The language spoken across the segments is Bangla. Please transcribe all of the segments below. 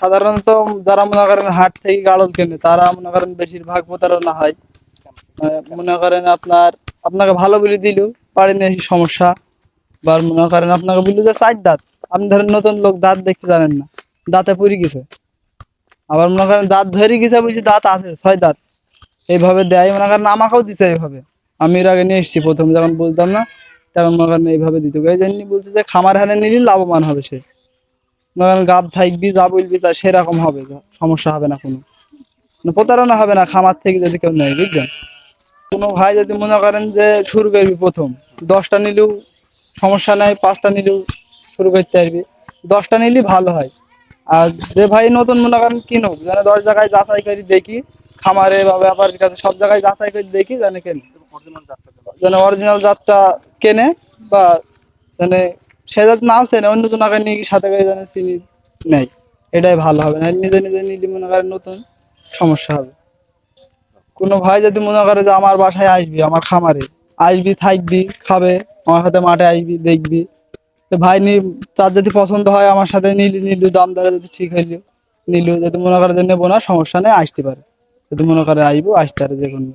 সাধারণত যারা মনে করেন হাট থেকে গাড়ল কেনে, তারা মনে করেন বেশিরভাগ প্রতারণা হয়। মনে করেন আপনার, আপনাকে ভালো বলে দিল পাড়ি নিয়ে সমস্যা। বা মনে করেন আপনাকে বলল যে চার দাঁত। আপনি ধরেন নতুন লোক দাঁত দেখতে জানেন না, দাঁতে পড়ে গেছে। আবার মনে করেন দাঁত ধরে গেছে বুঝছি দাঁত আছে, ছয় দাঁত। এইভাবে দেয়, মনে করেন আমাকেও দিছে এইভাবে। আমি এর আগে নিয়ে এসেছি প্রথম, যখন বলতাম না, তখন মনে করেন এইভাবে দিত। এই জন্য বলছে যে, খামার হানে নিলে লাভবান হবে সে। গাব থাকবি, যা বলবি তা সেরকম হবে, সমস্যা হবে না কোনো। মানে প্রতারণা হবে না, খামার থেকে যদি কেউ নেয়, বুঝছেন? কোনো ভাই যদি মনে করেন যে শুরু করবি প্রথম, দশটা নিলেও সমস্যা নাই, পাঁচটা নিলেও শুরু করতে পারবি। দশটা নিলেই ভালো হয়। আর যে ভাই নতুন মনে করেন কিনুক, যেন দশ জায়গায় যাচাই করি দেখি, খামারে বা ব্যাপারের কাছে সব জায়গায় যাচাই করে দেখি, যেন কেনে। যেন অরিজিনাল জাতটা কেনে বা যেন সে জাত নাও চেনে অন্য জনকে নিয়ে সাথে করে যেন চিনি নেয় এটাই ভালো হবে না নিজে নিজে নিলে মনে করেন নতুন সমস্যা হবে। কোনো ভাই যদি মনে করে যে আমার বাসায় আসবি, আমার খামারে, আসবি, থাকবি, খাবে, আমার সাথে মাঠে আসবি, দেখবি ভাই নি, তার যদি পছন্দ হয় আমার সাথে নিলি, নিলু, দাম দরে যদি ঠিক হইল নিলু যদি মনে করে যে নেব না, সমস্যা নেই, আসতে পারে। যদি মনে করে আসব আসতে পারে যে কোনো।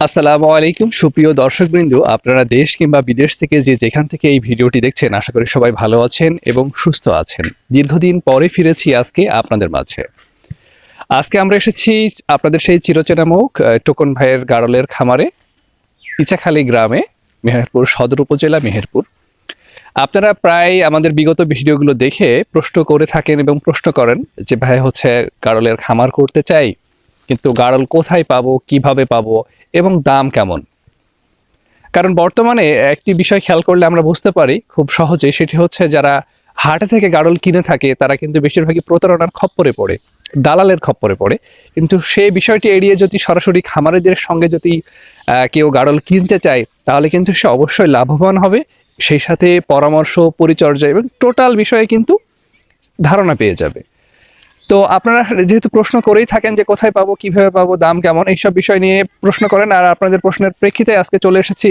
আসসালামু আলাইকুম সুপ্রিয় দর্শকবৃন্দ। আপনারা দেশ কিংবা বিদেশ থেকে যে যেখান থেকে এই ভিডিওটি দেখছেন আশা করি সবাই ভালো আছেন এবং সুস্থ আছেন। দীর্ঘদিন পরে ফিরেছি আজকে আপনাদের মাঝে। আজকে আমরা এসেছি আপনাদের সেই চিরচেনা মুখ আহ, টোকন ভাইয়ের গাড়লের খামারে ইচাখালী গ্রামে মেহেরপুর সদর উপজেলা মেহেরপুর। আপনারা প্রায় আমাদের বিগত ভিডিওগুলো দেখে প্রশ্ন করে থাকেন এবং প্রশ্ন করেন যে ভাই হচ্ছে গাড়লের খামার করতে চাই কিন্তু গাড়ল কোথায় পাবো কীভাবে পাবো এবং দাম কেমন? কারণ বর্তমানে একটি বিষয় খেয়াল করলে আমরা বুঝতে পারি খুব সহজে, সেটি হচ্ছে যারা হাটে থেকে গাড়ল কিনে থাকে, তারা কিন্তু বেশিরভাগই প্রতারণার খপ্পরে পড়ে, দালালের খপ্পরে পড়ে। কিন্তু সেই বিষয়টি এড়িয়ে যদি সরাসরি খামারিদের সঙ্গে যদি কেউ গাড়ল কিনতে চায়, তাহলে কিন্তু সে অবশ্যই লাভবান হবে। সেই সাথে পরামর্শ, পরিচর্যা এবং টোটাল বিষয়ে কিন্তু ধারণা পেয়ে যাবে। তো আপনারা যেহেতু প্রশ্ন করেই থাকেন যে কোথায় পাবো কীভাবে পাবো দাম কেমন এইসব বিষয় নিয়ে প্রশ্ন করেন আর আপনাদের প্রশ্নের প্রেক্ষিতে আজকে চলে এসেছি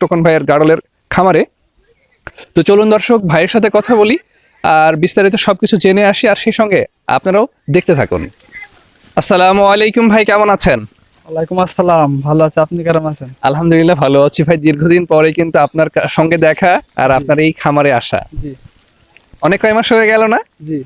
টোকন ভাইয়ের গাড়লের খামারে। তো চলুন দর্শক ভাইয়ের সাথে কথা বলি আর বিস্তারিত সবকিছু জেনে আসি আর সেই সঙ্গে আপনারাও দেখতে থাকুন। আসসালামু আলাইকুম ভাই কেমন আছেন? ওয়ালাইকুম আসসালাম ভালো আছে আপনি কেমন আছেন? আলহামদুলিল্লাহ ভালো আছি ভাই দীর্ঘদিন পরে কিন্তু আপনার সঙ্গে দেখা আর আপনার এই খামারে আসা। জি। অনেক কয় মাস হয়ে গেল না? জি।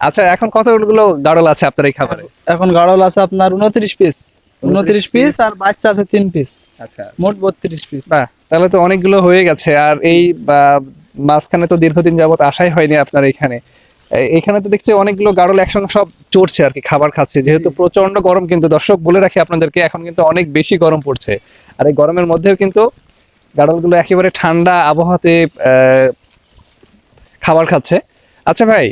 আচ্ছা এখন কতগুলো গাড়ল আছে আপনার এই খাবারে? এখন গাড়ল আছে আপনার উনত্রিশ পিস উনত্রিশ পিস আর বাচ্চা আছে তিন পিস আচ্ছা। মোট বত্রিশ পিস বাহ তাহলে তো অনেকগুলো হয়ে গেছে। আর এই মাঝখানে তো দীর্ঘদিন যাবত আসাই হয়নি আপনার এখানে। এখানে তো দেখছি অনেকগুলো গাড়ল একসঙ্গে সব চড়ছে আর কি খাবার খাচ্ছে। যেহেতু প্রচণ্ড গরম কিন্তু দর্শক বলে রাখি আপনাদেরকে এখন কিন্তু অনেক বেশি গরম পড়ছে। আর এই গরমের মধ্যেও কিন্তু গাড়লগুলো একেবারে ঠান্ডা আবহাওয়াতে আহ, খাবার খাচ্ছে। আচ্ছা ভাই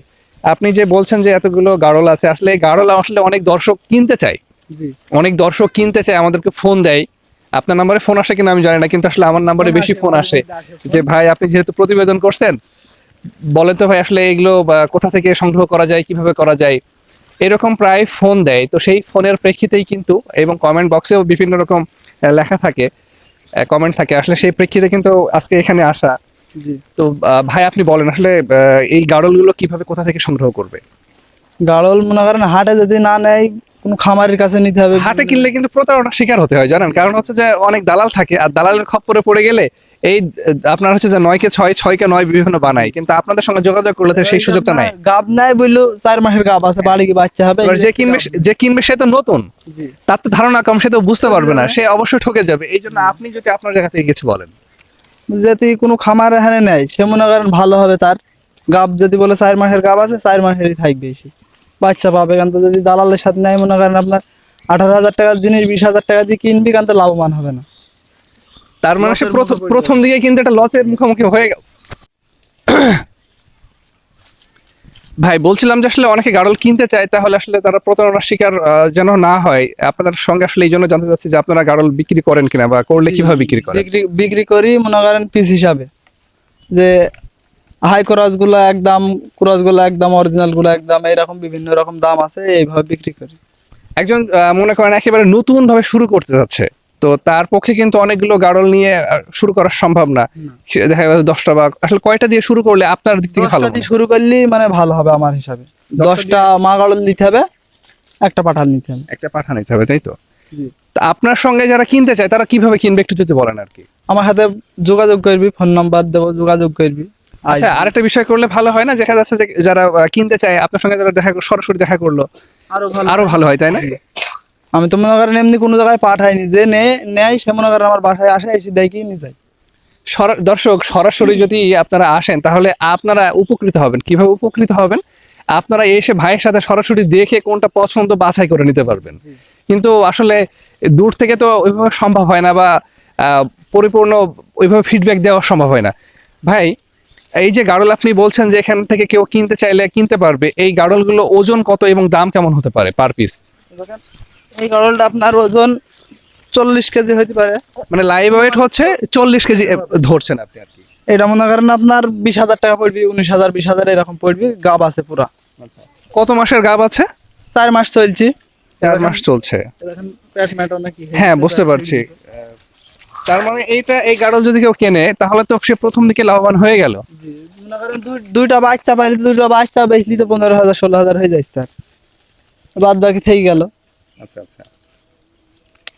আপনি যে বলছেন যে এতগুলো গাড়ল আছে আসলে এই গাড়ল আসলে অনেক দর্শক কিনতে চায়। অনেক দর্শক কিনতে চায় আমাদেরকে ফোন দেয়। আপনার নাম্বারে ফোন আসে কিনা আমি জানি না কিন্তু আসলে আমার নাম্বারে বেশি ফোন আসে। যে ভাই আপনি যেহেতু প্রতিবেদন করছেন বলেন তো ভাই আসলে এগুলো বা, কোথা থেকে সংগ্রহ করা যায় কীভাবে করা যায়? এরকম প্রায় ফোন দেয়। তো সেই ফোনের প্রেক্ষিতেই কিন্তু এবং কমেন্ট বক্সেও বিভিন্ন রকম লেখা থাকে কমেন্ট থাকে। আসলে সেই প্রেক্ষিতে কিন্তু আজকে এখানে আসা। তো ভাই আপনি বলেন আসলে এই গাড়লগুলো কীভাবে কোথা থেকে সংগ্রহ করবে? গাড়ল মনে করেন হাটে যদি না নেয় কোনো খামারের কাছে নিতে হবে। হাটে কিনলে কিন্তু প্রতারণার শিকার হতে হয় জানেন? কারণ হচ্ছে যে অনেক দালাল থাকে আর দালালের খপ্পরে পড়ে গেলে এই আপনার হচ্ছে যে নয়কে ছয় ছয়কে নয় বিভিন্ন বানায়। কিন্তু আপনাদের সঙ্গে যোগাযোগ করলে তো সেই সুযোগটা নাই। গাব নাই বলল চার মাসের গাব আছে বাড়ি কি বাচ্চা হবে। যে কিনবে যে কিনবে সে তো নতুন। তার তো ধারণা কম সে তো বুঝতে পারবে না। সে অবশ্যই ঠকে যাবে। এই জন্য আপনি যদি আপনার জায়গা থেকে কিছু বলেন। যদি কোনো খামার এখানে নেয় সে মনে করেন ভালো হবে তার। গাব যদি বলে চার মাসের গাব আছে, চার মাসেরই থাকবে সে। বাচ্চা পাবে কিন্তু যদি দালালের সাথে নেয় মনে করেন আপনার আঠারো হাজার টাকার জিনিস, বিশ হাজার টাকা দিয়ে কিনবি কিন্তু লাভবান হবে না। তার মানে প্রথম দিকে কিন্তু একটা লসের মুখোমুখি হয়ে গেল। ভাই বলছিলাম যে আসলে অনেকে গাড়ল কিনতে চায় তাহলে আসলে তারা প্রতারণার শিকার যেন না হয়। আপনার সঙ্গে আসলে এই জন্য জানতে চাচ্ছি যে আপনারা গাড়ল বিক্রি করেন কিনা বা করলে কীভাবে বিক্রি করেন? বিক্রি বিক্রি করি মনে করেন পিস হিসাবে। যে হাই ক্রসগুলো একদম ক্রসগুলো একদম অরিজিনালগুলো একদম এরকম বিভিন্ন রকম দাম আছে এইভাবে বিক্রি করি। একজন মনে করেন একেবারে নতুন ভাবে শুরু করতে যাচ্ছে তো তার পক্ষে কিন্তু অনেকগুলো গাড়ল নিয়ে শুরু করা সম্ভব না। দেখা যাবে দশটা বা আসলে কয়টা দিয়ে শুরু করলে আপনার দিক থেকে ভালো শুরু করলেই মানে ভালো হবে আমার হিসাবে। দশটা মা গাড়ল নিতে হবে একটা পাঠাল নিতে হবে। একটা পাঠা নিতে হবে তাই তো? আপনার সঙ্গে যারা কিনতে চায় তারা কীভাবে কিনবে একটু যদি বলেন আর কি? আমার সাথে যোগাযোগ করবি ফোন নাম্বার দেবো যোগাযোগ করবি। আচ্ছা আরেকটা বিষয় করলে ভালো হয় না? দেখা যাচ্ছে যে যারা কিনতে চায় আপনার সঙ্গে যারা দেখা সরাসরি দেখা করল আরও আরও ভালো হয় তাই না? আমি তো মনে করেন এমনি কোনো জায়গায় পাঠাইনি যে নেয় সে মনে করেন আমার বাসায় আসে এসে দেখি নিয়ে যায়। দর্শক সরাসরি যদি আপনারা আসেন তাহলে আপনারা উপকৃত হবেন। কীভাবে উপকৃত হবেন? আপনারা এসে ভাইয়ের সাথে সরাসরি দেখে কোনটা পছন্দ বাছাই করে নিতে পারবেন। কিন্তু আসলে দূর থেকে তো ওইভাবে সম্ভব হয় না বা পরিপূর্ণ ওইভাবে ফিডব্যাক দেওয়া সম্ভব হয় না। ভাই এই যে গাড়ল আপনি বলছেন যে এখান থেকে কেউ কিনতে চাইলে কিনতে পারবে এই গাড়লগুলো ওজন কত এবং দাম কেমন হতে পারে পার পিস দেখেন, এই গাড়লটা আপনার ওজন চল্লিশ কেজি হইতে পারে। মানে লাইভ ওয়েট হচ্ছে চল্লিশ কেজি ধরছেন আপনি আর কি। এটা মনে করেন আপনার বিশ হাজার টাকা পড়বি উনিশ হাজার বিশ হাজার এরকম পড়বি গাব আছে পুরা। কত মাসের গাব আছে? চার মাস চলছি। চার মাস চলছে। হ্যাঁ বুঝতে পারছি। তার মানে এইটা এই গাড়ল যদি কেউ কেনে তাহলে তো সে প্রথম দিকে লাভবান হয়ে গেল। দুইটা বাচ্চা পাইলে দুইটা বাচ্চা বেচলি তো পনেরো হাজার ষোলো হাজার হয়ে যাচ্ছে তার বাদ বাকি থেকে গেল। আচ্ছা আচ্ছা।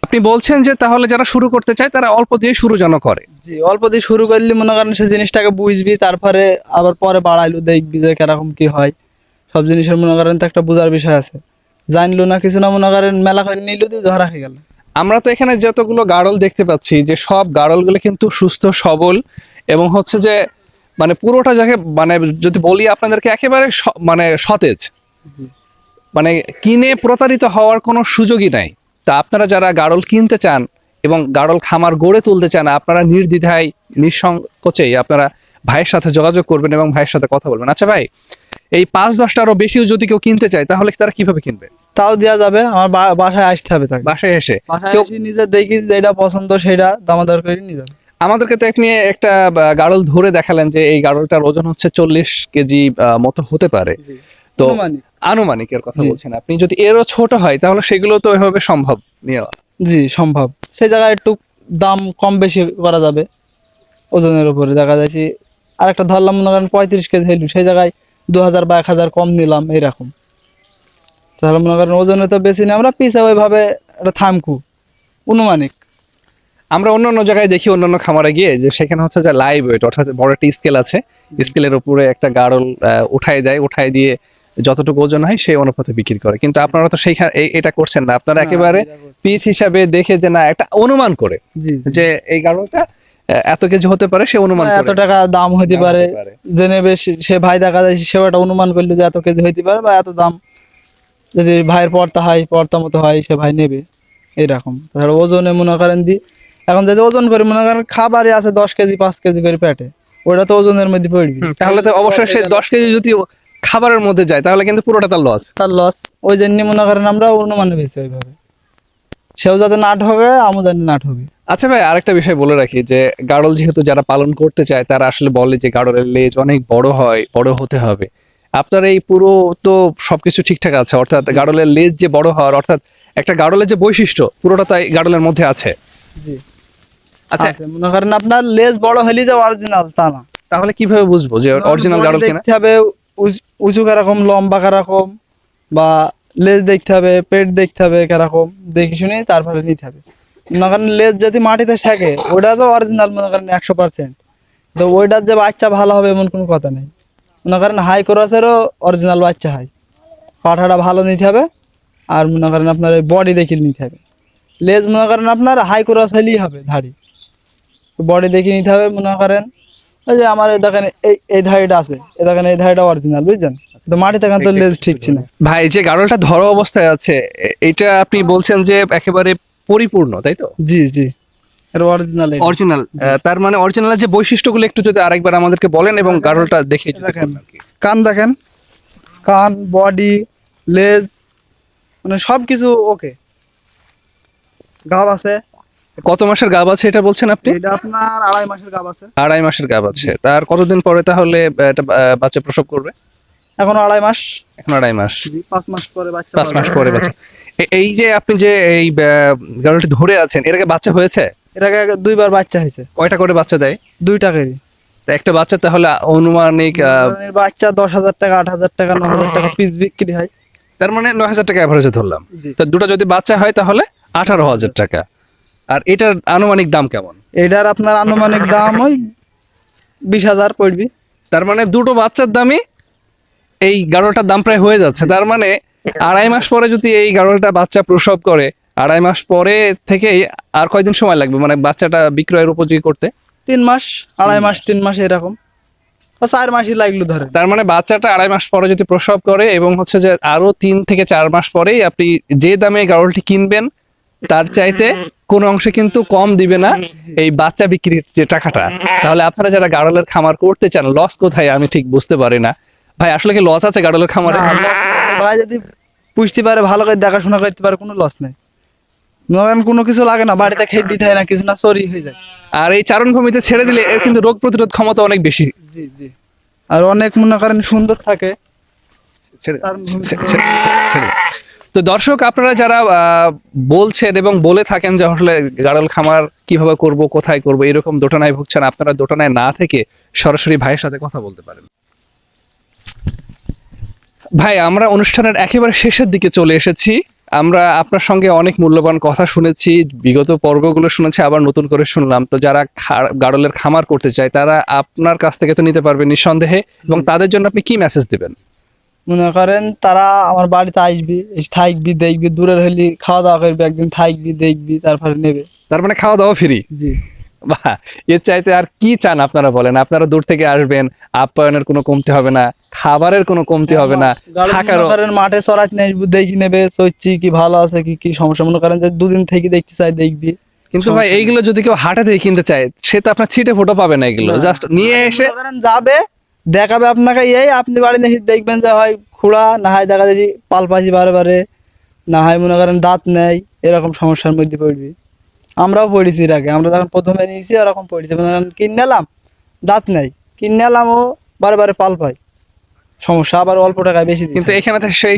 আপনি বলছেন যে তাহলে যারা শুরু করতে চায় তারা অল্প দিয়ে শুরু যেন করে। জি অল্প দিয়ে শুরু করলে মনে করেন সে জিনিসটাকে বুঝবি তারপরে আবার পরে বাড়াইলো দেখবি যে কীরকম কি হয়। সব জিনিসের মনে করেন তো একটা বোঝার বিষয় আছে। জানলো না কিছু না মনে করেন মেলা করে নিল দিয়ে ধরা হয়ে গেল। আমরা তো এখানে যতগুলো গাড়ল দেখতে পাচ্ছি যে সব গাড়লগুলো কিন্তু সুস্থ সবল এবং হচ্ছে যে মানে পুরোটা যাকে মানে যদি বলি আপনাদেরকে একেবারে স- মানে সতেজ। মানে কিনে প্রতারিত হওয়ার কোনো সুযোগই নাই। তা আপনারা যারা গাড়ল কিনতে চান এবং গাড়ল খামার গড়ে তুলতে চান আপনারা নির্দ্বিধায় নিঃসংকোচেই আপনারা ভাইয়ের সাথে যোগাযোগ করবেন এবং ভাইয়ের সাথে কথা বলবেন। আচ্ছা ভাই এই পাঁচ দশটা আরও বেশিও যদি কেউ কিনতে চায় তাহলে তারা কীভাবে কিনবে? তাও দেওয়া যাবে আমার বাসায় আসতে হবে তাকে। বাসায় এসে। কেউ- নিজে দেখি যেটা পছন্দ সেটা দামাদার করে নিয়ে যাবে। আমাদেরকে তো আপনি একটা গাড়ল ধরে দেখালেন যে এই গাড়লটার ওজন হচ্ছে চল্লিশ কেজি মতো হতে পারে। তো। আনুমানিকের কথা বলছেন আপনি। যদি এরও ছোট হয় তাহলে সেগুলো তো এভাবে সম্ভব নেওয়া। জি সম্ভব। সেই জায়গায় একটু দাম কম বেশি করা যাবে ওজনের উপরে। দেখা যাচ্ছে আরেকটা ধরলাম মনে করেন পঁয়ত্রিশ কেজি হইল সেই জায়গায় দু হাজার বা এক হাজার কম নিলাম এইরকম। তাহলে মনে করেন ওজনে তো বেশি না আমরা পিছে ওইভাবে একটা থামকু অনুমানিক। আমরা অন্য অন্য জায়গায় দেখি অন্যান্য খামারে গিয়ে যে সেখানে হচ্ছে যে লাইভ ওয়েট অর্থাৎ বড় একটা স্কেল আছে। স্কেলের উপরে একটা গাড়ল উঠাই দেয় উঠাই দিয়ে যতটুকু ওজন হয় সেই অনুপাতে বিক্রি করে। কিন্তু আপনারা তো সেইখানে এটা করছেন না। আপনারা একেবারে পিস হিসাবে দেখে যে না একটা অনুমান করে যে এই গাড়লটা এত কেজি হতে পারে সে অনুমান করে। এত টাকা দাম হইতে পারে। হতে পারে। জেনে বেশ সে ভাই দেখা যায় সেও একটা অনুমান করল যে এত কেজি হইতে পারে বা এত দাম। যদি ভাইয়ের পর্তা হয় পর্তা মতো হয় সে ভাই নেবে। এরকম তাহলে ওজনে মনে করেন দি এখন যদি ওজন করে মনে করেন খাবারই আছে দশ কেজি পাঁচ কেজি করে পেটে ওটা তো ওজনের মধ্যে পড়বি। তাহলে তো অবশ্যই সে দশ কেজি যদি খাবারের মধ্যে যায় তাহলে কিন্তু পুরোটা তার লস তার লস ওই জন্য মনে করেন আমরা অনুমানে বেশি ওইভাবে। সেও যাতে না ঠকে আমও জানি না ঠকে আচ্ছা ভাই আরেকটা বিষয় বলে রাখি যে গাড়ল যেহেতু যারা পালন করতে চায় তারা আসলে বলে যে গাড়লের লেজ অনেক বড় হয় বড় হতে হবে। আপনার এই পুরো তো সবকিছু ঠিকঠাক আছে অর্থাৎ গাড়লের লেজ যে বড় হওয়ার অর্থাৎ একটা গাড়লের যে বৈশিষ্ট্য পুরোটা তাই গাড়লের মধ্যে আছে। জি। আচ্ছা। মনে করেন আপনার লেজ বড় হলে যে অরিজিনাল তা না। তাহলে কীভাবে বুঝব যে অরিজিনাল গাড়ল কিনা দেখতে হবে উঁচ- কেরকম, লম্বা কেরকম, বা লেজ দেখতে হবে, পেট দেখতে হবে কেরকম, দেখে শুনে তারপরে নিতে হবে। মনে করেন লেজ যদি মাটিতে থাকে, ওটা তো অরিজিনাল মনে করেন একশো পার্সেন্ট তো ওইটার যে বাচ্চা ভালো হবে এমন কোনো কথা নেই। মনে করেন হাই ক্রসেরও অরিজিনাল বাচ্চা হয়। পাঠাটা ভালো নিতে হবে, আর মনে করেন আপনার ওই বডি দেখে নিতে হবে। লেজ মনে করেন আপনার হাই ক্রস হলেই হবে ধাড়ি। বডি দেখে নিতে হবে মনে করেন। ওই যে আমার এই দেখেন এই এই ধাড়িটা আছে। এই দেখেন এই ধাড়িটা অরিজিনাল বুঝছেন? তো মাটিতে এখন তো লেজ ভাই যে গাড়লটা ধরা অবস্থায় আছে এটা আপনি বলছেন যে একেবারে পরিপূর্ণ তাই তো? জি জি। এর অরিজিনাল অরিজিনাল তার মানে অরিজিনালের যে বৈশিষ্ট্যগুলো একটু যদি আরেকবার আমাদেরকে বলেন এবং গাড়লটা দেখে দেখেন। কান দেখেন। কান বডি লেজ মানে সব কিছু ওকে গাব আছে। কত মাসের গাব আছে এটা বলছেন আপনি? এটা আপনার আড়াই মাসের গাব আছে। আড়াই মাসের গাব আছে। তার কতদিন পরে তাহলে এটা বাচ্চা প্রসব করবে? এখন আড়াই মাস। এখন আড়াই মাস। পাঁচ মাস পরে বাচ্চা পাঁচ মাস পরে বাচ্চা। এই যে আপনি যে এই গাড়লটি ধরে আছেন এর আগে বাচ্চা হয়েছে? এর আগে দুইবার বাচ্চা হয়েছে। কয়টা করে বাচ্চা দেয়? দুইটা কেজি তা একটা বাচ্চা তাহলে অনুমানিক বাচ্চা দশ হাজার টাকা আট হাজার টাকা ন হাজার টাকা পিস বিক্রি হয়। তার মানে নয় হাজার টাকা অ্যাভারেজে ধরলাম। তো দুটো যদি বাচ্চা হয় তাহলে আঠারো হাজার টাকা। আর এটার আনুমানিক দাম কেমন? এটার আপনার আনুমানিক দাম ওই বিশ হাজার পড়বি। তার মানে দুটো বাচ্চার দামই এই গাড়লটার দাম প্রায় হয়ে যাচ্ছে। তার মানে আড়াই মাস পরে যদি এই গাড়লটা বাচ্চা প্রসব করে আড়াই মাস পরে থেকেই আর কয়দিন সময় লাগবে? মানে বাচ্চাটা বিক্রয়ের উপযোগী করতে? তিন মাস আড়াই মাস তিন মাস এরকম। চার মাসই লাগল ধরে তার মানে বাচ্চাটা আড়াই মাস পরে যদি প্রসব করে এবং হচ্ছে যে আরও তিন থেকে চার মাস পরেই আপনি যে দামে গাড়লটি কিনবেন তার চাইতে কোন অংশে কিন্তু কম দিবে না এই বাচ্চা বিক্রির যে টাকাটা। তাহলে আপনারা যারা গাড়লের খামার করতে চান লস কোথায় আমি ঠিক বুঝতে পারি না। ভাই আসলে কি লস আছে গাড়লের খামারে। ভাই যদি পুষতে পারে ভালো করে দেখাশোনা করতে পারে কোনো লস নেই। ধরেন কোনো কিছু লাগে না বাড়িতে খেয়ে দিতে হয় না কিছু না চরি হয়ে যায়। আর এই চারণ ভূমিতে ছেড়ে দিলে এর কিন্তু রোগ প্রতিরোধ ক্ষমতা অনেক বেশি। জি জি। আর অনেক মনে করেন সুন্দর থাকে। ছেড়ে- ছেড়ে। তো দর্শক, আপনারা যারা বলছেন এবং বলে থাকেন যে আসলে গাড়ল খামার কীভাবে করব, কোথায় করব, এরকম দোটানায় ভুগছেন, আপনারা দোটানায় না থেকে সরাসরি ভাইয়ের সাথে কথা বলতে পারেন। ভাই, আমরা অনুষ্ঠানের একেবারে শেষের দিকে চলে এসেছি। আমরা আপনার সঙ্গে অনেক মূল্যবান কথা শুনেছি, বিগত পর্বগুলো শুনেছি, আবার নতুন করে শুনলাম। তো যারা গাড়লের খামার করতে চায়, তারা আপনার কাছ থেকে তো নিতে পারবে নিঃসন্দেহে এবং তাদের জন্য আপনি কি মেসেজ দিবেন? মনে করেন তারা আমার বাড়িতে আসবি থাকবি দেখবি দূরের হলি খাওয়া দাওয়া করবি একদিন থাকবি দেখবি তারপরে নেবে। তার মানে খাওয়া দাওয়া ফ্রি জি। বাহ এর চাইতে আর কি চান আপনারা বলেন? আপনারা দূর থেকে আসবেন আপ্যায়নের কোনো কমতি হবে না খাবারের কোনো কমতি হবে না গাড়ি থাকারও মাঠে নিয়ে আসবি দেখি নেবে চড়ছি কি ভালো আছে কি কি সমস্যা? মনে করেন যে দুদিন থেকে দেখতে চাই দেখবি। কিন্তু ভাই এইগুলো যদি কেউ হাটে থেকে কিনতে চায় সে তো আপনার ছিটে ফোটো পাবে না এগুলো। জাস্ট নিয়ে এসে যাবে দেখাবে আপনাকে এই আপনি বাড়ি নিয়ে দেখবেন যে হয় খুঁড়া না হয় দেখা যাচ্ছে পালপাচি বারে বারে না হয় মনে করেন দাঁত নেই এরকম সমস্যার মধ্যে পড়বি। আমরাও পড়েছি এর আগে আমরা যখন প্রথমে নিয়েছি ওরকম পড়েছি। মনে করেন কিনে এলাম দাঁত নেই কিনে এলাম ও বারে বারে পাল পাই সমস্যা আবার অল্প টাকায় বেশি কিন্তু এখানে তো সেই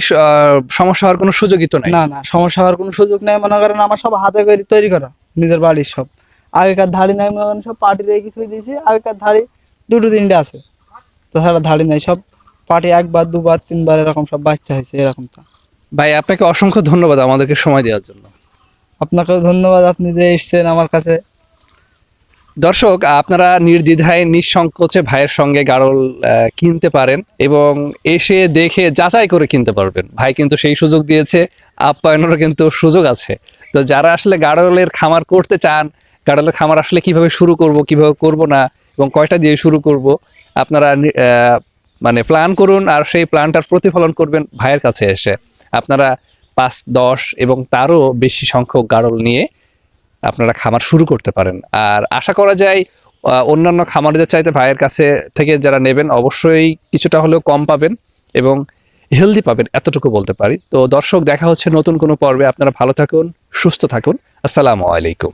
সমস্যা হওয়ার কোনো সুযোগই তো নাই। না না সমস্যা হওয়ার কোনো সুযোগ নেই। মনে করেন আমার সব হাতে করে তৈরি করা নিজের বাড়ির সব। আগেকার ধাড়ি নাই মনে করেন সব রেখে থুই দিয়েছি আগেকার ধাড়ি দুটো তিনটে আছে। তাছাড়া ধাড়ি নাই সব পাটি একবার দুবার তিনবার এরকম সব বাচ্চা হয়েছে এরকম তো ভাই আপনাকে অসংখ্য ধন্যবাদ আমাদেরকে সময় দেওয়ার জন্য। আপনাকেও ধন্যবাদ আপনি যে এসছেন আমার কাছে। দর্শক আপনারা নির্দ্বিধায় নিঃসংকোচে ভাইয়ের সঙ্গে গাড়ল কিনতে পারেন এবং এসে দেখে যাচাই করে কিনতে পারবেন। ভাই কিন্তু সেই সুযোগ দিয়েছে আপ্যায়নেরও কিন্তু সুযোগ আছে। তো যারা আসলে গাড়লের খামার করতে চান গাড়লের খামার আসলে কীভাবে শুরু করব কীভাবে করব না এবং কয়টা দিয়ে শুরু করব আপনারা মানে প্ল্যান করুন আর সেই প্ল্যানটার প্রতিফলন করবেন ভাইয়ের কাছে এসে। আপনারা পাঁচ, দশ এবং তারও বেশি সংখ্যক গাড়ল নিয়ে আপনারা খামার শুরু করতে পারেন। আর আশা করা যায় অন্যান্য খামারিদের চাইতে ভাইয়ের কাছে থেকে যারা নেবেন, অবশ্যই কিছুটা হলেও কম পাবেন এবং হেলদি পাবেন, এতটুকু বলতে পারি। তো দর্শক, দেখা হচ্ছে নতুন কোনো পর্বে। আপনারা ভালো থাকুন, সুস্থ থাকুন। আসসালামু আলাইকুম।